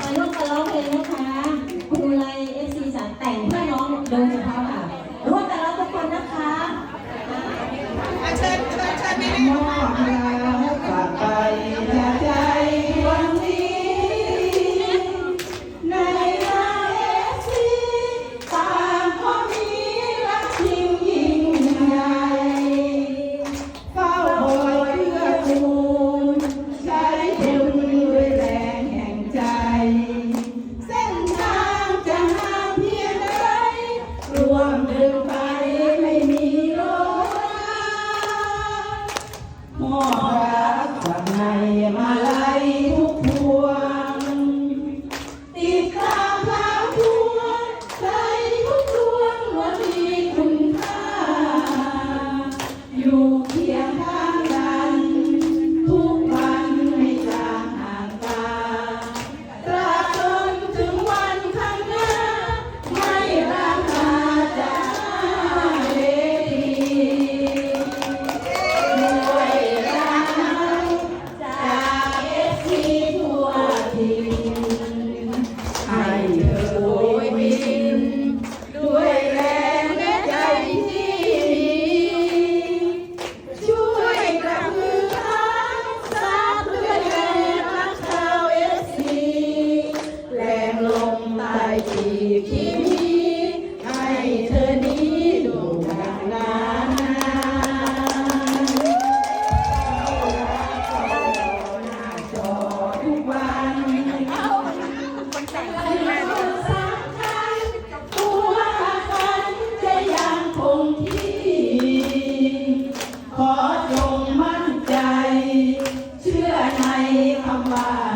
ไปร่วมกันร้องเพลงนะคะคุณไลเอฟซีสารแต่งเพื่อน้องโดยเฉพาะค่ะร่วมกันร้องทุกคนนะคะเชิญเชิญเชิญไม่ได้ จา Amen.